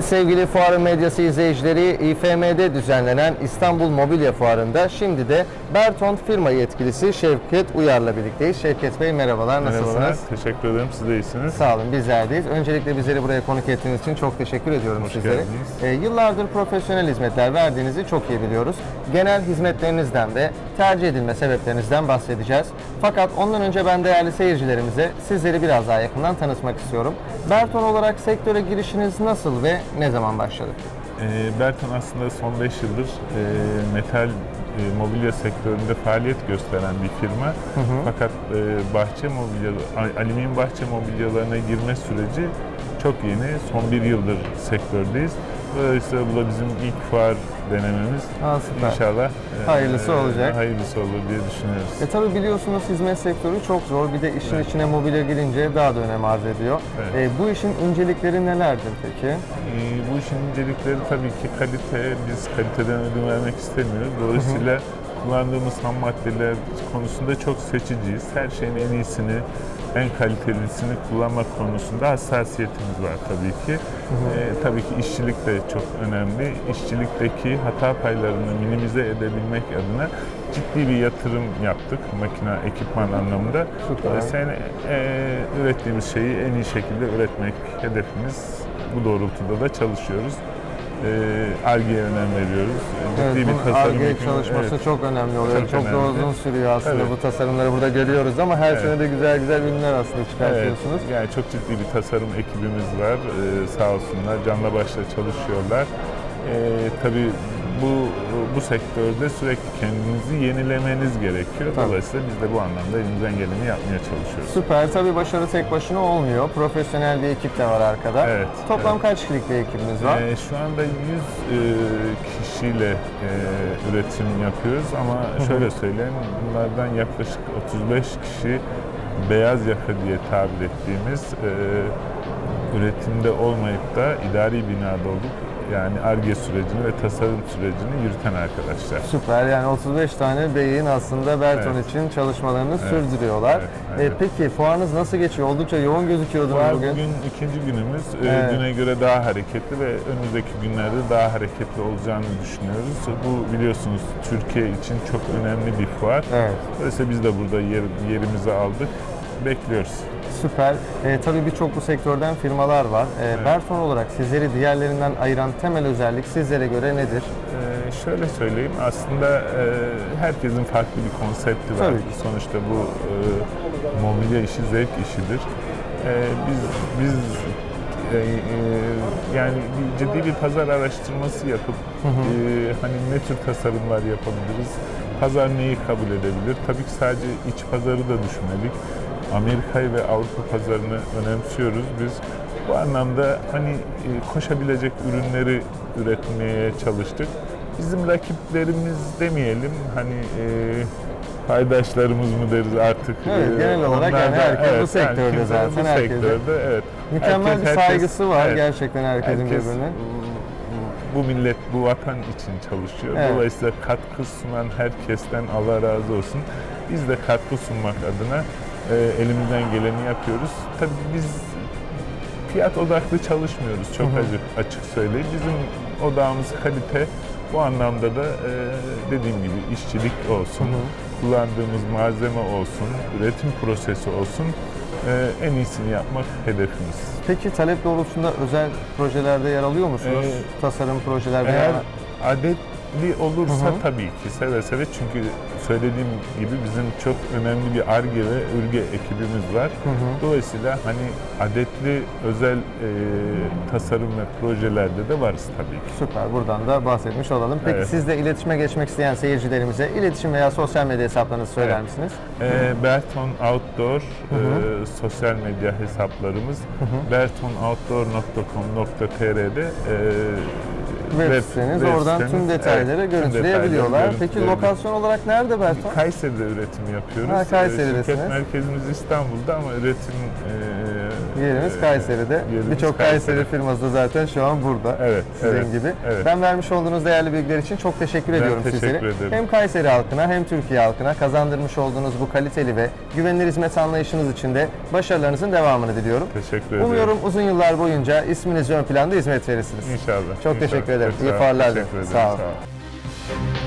Evet sevgili fuarın medyası izleyicileri İFM'de düzenlenen İstanbul Mobilya Fuarı'nda şimdi de Berton firma yetkilisi Şevket Uyar'la birlikteyiz. Şevket Bey merhabalar nasılsınız? Merhabalar, teşekkür ederim. Siz de iyisiniz. Sağ olun bizlerdeyiz. Öncelikle bizleri buraya konuk ettiğiniz için çok teşekkür ediyorum Hoş sizlere. geldiniz. Ee, yıllardır profesyonel hizmetler verdiğinizi çok iyi biliyoruz. Genel hizmetlerinizden ve tercih edilme sebeplerinizden bahsedeceğiz. Fakat ondan önce ben değerli seyircilerimize sizleri biraz daha yakından tanıtmak istiyorum. Berton olarak sektöre girişiniz nasıl ve ne zaman başladı? Ee, Berton aslında son 5 yıldır e, metal e, mobilya sektöründe faaliyet gösteren bir firma. Fakat e, bahçe mobilya, a- alüminyum bahçe mobilyalarına girme süreci çok yeni. Son bir yıldır sektördeyiz. Dolayısıyla bu da bizim ilk fuar denememiz. Süper. İnşallah e, Hayırlısı olacak. Hayırlısı olur diye düşünüyoruz. E tabi biliyorsunuz hizmet sektörü çok zor. Bir de işin içine mobilya girince daha da önem arz ediyor. Evet. E, bu işin incelikleri nelerdir peki? Ee, bu işin incelikleri tabii ki kalite. Biz kaliteden ödün vermek istemiyoruz. Dolayısıyla kullandığımız ham maddeler konusunda çok seçiciyiz. Her şeyin en iyisini, en kalitelisini kullanmak konusunda hassasiyetimiz var tabii ki. Ee, tabii ki işçilik de çok önemli. İşçilikteki hata paylarını minimize edebilmek adına ciddi bir yatırım yaptık makine, ekipman anlamında. Dolayısıyla e, ürettiğimiz şeyi en iyi şekilde üretmek hedefimiz. Bu doğrultuda da çalışıyoruz. Arge'ye önem veriyoruz. Ciddi Evet, bir tasarım çalışması evet. çok önemli oluyor. Çok, Çok da önemli. uzun sürüyor aslında Evet. bu tasarımları burada görüyoruz ama her Evet. sene de güzel güzel ürünler aslında Evet, çıkartıyorsunuz. yani çok ciddi bir tasarım ekibimiz var. Ee, sağ olsunlar, canla başla çalışıyorlar. Ee, tabii bu bu sektörde sürekli kendinizi yenilemeniz gerekiyor. Tabii. Dolayısıyla biz de bu anlamda elimizden geleni yapmaya çalışıyoruz. Süper. Tabii başarı tek başına olmuyor. Profesyonel bir ekip de var arkada. Evet, Toplam evet. kaç kişilik bir ekibimiz var? Ee, şu anda 100 e, kişiyle e, üretim yapıyoruz ama şöyle söyleyeyim bunlardan yaklaşık 35 kişi beyaz yaka diye tabir ettiğimiz e, üretimde olmayıp da idari binada olup yani ARGE sürecini ve tasarım sürecini yürüten arkadaşlar. Süper. Yani 35 tane beyin aslında Berton Evet. için çalışmalarını Evet. sürdürüyorlar. Evet, E, evet. peki fuarınız nasıl geçiyor? Oldukça yoğun gözüküyordunuz Fuar bugün. bugün ikinci günümüz. Ee, Evet. Düne göre daha hareketli ve önümüzdeki günlerde daha hareketli olacağını düşünüyoruz. Bu biliyorsunuz Türkiye için çok önemli bir fuar. Evet. Dolayısıyla biz de burada yer, yerimizi aldık. Bekliyoruz. Süper. E, tabii birçok bu sektörden firmalar var. E, Berton olarak sizleri diğerlerinden ayıran temel özellik sizlere göre nedir? Ee, şöyle söyleyeyim, aslında e, herkesin farklı bir konsepti var. Tabii ki. Sonuçta bu e, mobilya işi zevk işidir. E, biz biz e, e, yani ciddi bir pazar araştırması yapıp e, hani ne tür tasarımlar yapabiliriz, pazar neyi kabul edebilir? Tabii ki sadece iç pazarı da düşünmedik. Amerika'yı ve Avrupa pazarını önemsiyoruz. Biz bu anlamda hani e, koşabilecek ürünleri üretmeye çalıştık. Bizim rakiplerimiz demeyelim hani e, paydaşlarımız mı deriz artık. Evet, e, genel olarak yani herkes bu yani sektörde kimse zaten, Bu herkese. sektörde evet. Mükemmel Herkes- bir herkes- saygısı var evet. gerçekten herkesin Herkes birbirine. bu millet bu vatan için çalışıyor. Evet. Dolayısıyla katkı sunan herkesten Allah razı olsun. Biz de katkı sunmak adına e, elimizden geleni yapıyoruz. Tabii biz fiyat odaklı çalışmıyoruz. Çok acı, açık söyleyeyim. Bizim odağımız kalite. Bu anlamda da e, dediğim gibi işçilik olsun, kullandığımız malzeme olsun, üretim prosesi olsun e, en iyisini yapmak hedefimiz. Peki talep doğrultusunda özel projelerde yer alıyor musunuz? Ee, Tasarım projeler Eğer veya adetli olursa Hı hı. tabii ki seve seve çünkü söylediğim gibi bizim çok önemli bir ARGE ve ÜRGE ekibimiz var. Dolayısıyla hani adetli özel e, tasarım ve projelerde de varız tabii ki. Süper. Buradan da bahsetmiş olalım. Peki Evet. siz de iletişime geçmek isteyen seyircilerimize iletişim veya sosyal medya hesaplarınızı söyler Evet. misiniz? E, Berton Outdoor e, sosyal medya hesaplarımız bertonoutdoor.com.tr'de e, Web siteniz. Oradan tüm sitemiz, detayları evet, tüm görüntüleyebiliyorlar. detayları Peki lokasyon olarak nerede Berton? Kayseri'de üretim yapıyoruz. Ha, Kayseri'desiniz. Şirket merkezimiz İstanbul'da ama üretim e, Yerimiz Ee, Kayseri'de. Birçok Kayseri. Kayseri firması da zaten şu an burada. Evet, Sizin evet, gibi. evet. Ben vermiş olduğunuz değerli bilgiler için çok teşekkür ediyorum teşekkür sizlere. ederim. Hem Kayseri halkına hem Türkiye halkına kazandırmış olduğunuz bu kaliteli ve güvenilir hizmet anlayışınız için de başarılarınızın devamını diliyorum. Teşekkür ederim. Umuyorum uzun yıllar boyunca isminiz ön planda hizmet verirsiniz. İnşallah. Çok İnşallah. teşekkür ederim. İyi sağ ol. fuarlar Teşekkür diliyorum. ederim. Sağ olun.